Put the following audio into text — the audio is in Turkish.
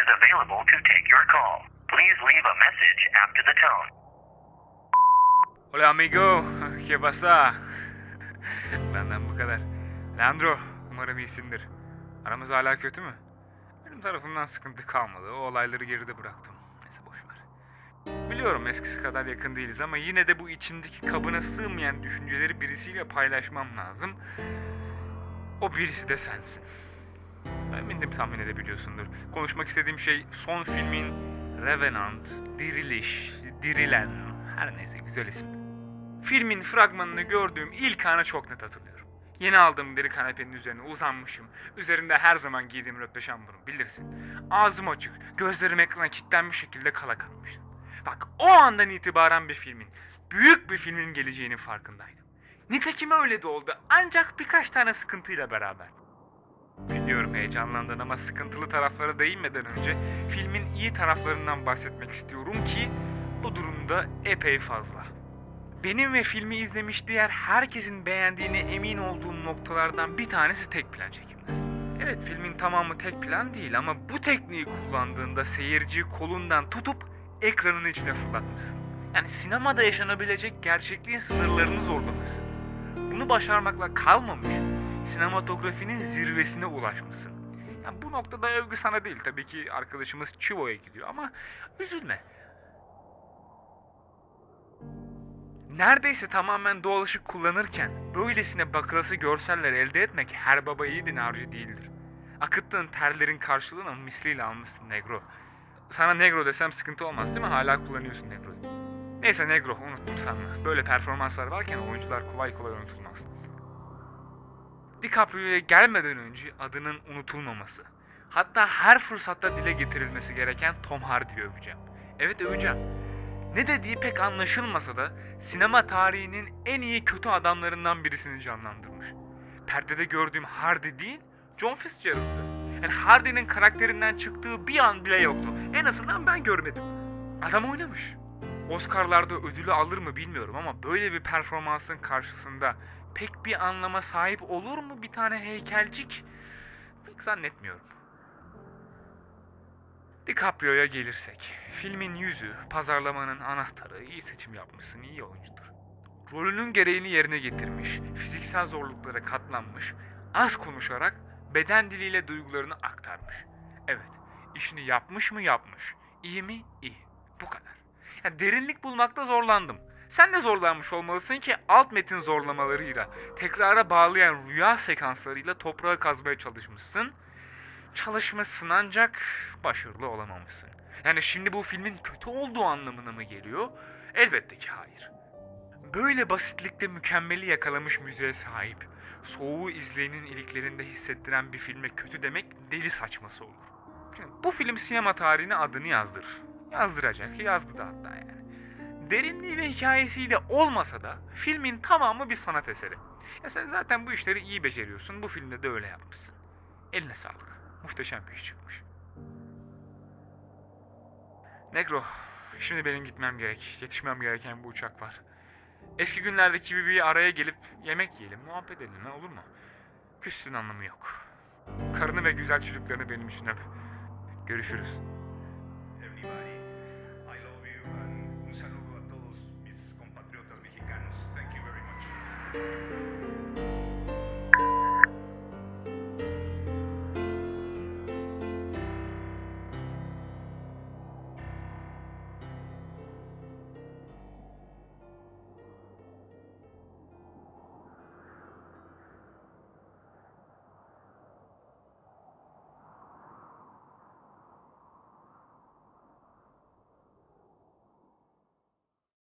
is available to take your call. Please leave a message after the tone. Hola amigo, ¿qué pasa? Benden bu kadar. Leandro, umarım iyisindir. Aramız hala kötü mü? Benim tarafımdan sıkıntı kalmadı. O olayları geride bıraktım. Neyse boş ver. Biliyorum eskisi kadar yakın değiliz ama yine de bu içimdeki kabına sığmayan düşünceleri birisiyle paylaşmam lazım. O birisi de sensin. Eminim tahmin edebiliyorsundur. Konuşmak istediğim şey son filmin Revenant, Diriliş, Dirilen, her neyse güzel isim. Filmin fragmanını gördüğüm ilk anı çok net hatırlıyorum. Yeni aldığım deri kanepenin üzerine uzanmışım. Üzerinde her zaman giydiğim röpte şamburum bilirsin. Ağzım açık, gözlerim ekrana kilitlenmiş şekilde kala kalmıştım. Bak o andan itibaren bir filmin, büyük bir filmin geleceğinin farkındaydım. Nitekim öyle de oldu ancak birkaç tane sıkıntıyla beraber. Biliyorum heyecanlandın ama sıkıntılı taraflara değinmeden önce filmin iyi taraflarından bahsetmek istiyorum ki bu durumda epey fazla. Benim ve filmi izlemiş diğer herkesin beğendiğine emin olduğum noktalardan bir tanesi tek plan çekimler. Evet filmin tamamı tek plan değil ama bu tekniği kullandığında seyirciyi kolundan tutup ekranın içine fırlatmışsın. Yani sinemada yaşanabilecek gerçekliğin sınırlarını zorlamışsın. Bunu başarmakla kalmamış, sinematografinin zirvesine ulaşmışsın. Yani bu noktada övgü sana değil tabii ki arkadaşımız Chivo'ya gidiyor ama üzülme. Neredeyse tamamen doğal ışık kullanırken böylesine bakılası görseller elde etmek her baba yiğidin harcı değildir. Akıttığın terlerin karşılığını misliyle almışsın Negro. Sana Negro desem sıkıntı olmaz değil mi? Hala kullanıyorsun Negro'yu. Neyse Negro unuttum sanma. Böyle performanslar varken oyuncular kolay kolay unutulmaz. DiCaprio'ya gelmeden önce adının unutulmaması. Hatta her fırsatta dile getirilmesi gereken Tom Hardy'yi öveceğim. Evet öveceğim. Ne dediği pek anlaşılmasa da sinema tarihinin en iyi kötü adamlarından birisini canlandırmış. Perdede gördüğüm Hardy değil, John Fitzgerald'dı. Yani Hardy'nin karakterinden çıktığı bir an bile yoktu. En azından ben görmedim. Adam oynamış. Oscar'larda ödülü alır mı bilmiyorum ama böyle bir performansın karşısında pek bir anlama sahip olur mu bir tane heykelcik? Pek zannetmiyorum. DiCaprio'ya gelirsek. Filmin yüzü, pazarlamanın anahtarı, iyi seçim yapmışsın, iyi oyuncudur. Rolünün gereğini yerine getirmiş, fiziksel zorluklara katlanmış, az konuşarak beden diliyle duygularını aktarmış. Evet, işini yapmış mı yapmış, iyi mi iyi. Bu kadar. Yani derinlik bulmakta zorlandım. Sen de zorlanmış olmalısın ki alt metin zorlamalarıyla, tekrara bağlayan rüya sekanslarıyla toprağı kazmaya çalışmışsın. Çalışmışsın ancak başarılı olamamışsın. Yani şimdi bu filmin kötü olduğu anlamına mı geliyor? Elbette ki hayır. Böyle basitlikte mükemmeli yakalamış müziğe sahip, soğuğu izleyenin iliklerinde hissettiren bir filme kötü demek deli saçması olur. Bu film sinema tarihine adını yazdırır. Yazdıracak, yazdı da hatta yani. Derinliği ve hikayesiyle olmasa da filmin tamamı bir sanat eseri. Ya sen zaten bu işleri iyi beceriyorsun. Bu filmde de öyle yapmışsın. Eline sağlık. Muhteşem bir iş çıkmış. Negro, şimdi benim gitmem gerek. Yetişmem gereken bu uçak var. Eski günlerdeki gibi bir araya gelip yemek yiyelim, muhabbet edelim ne olur mu? Küstün anlamı yok. Karını ve güzel çocuklarını benim için öp. Görüşürüz.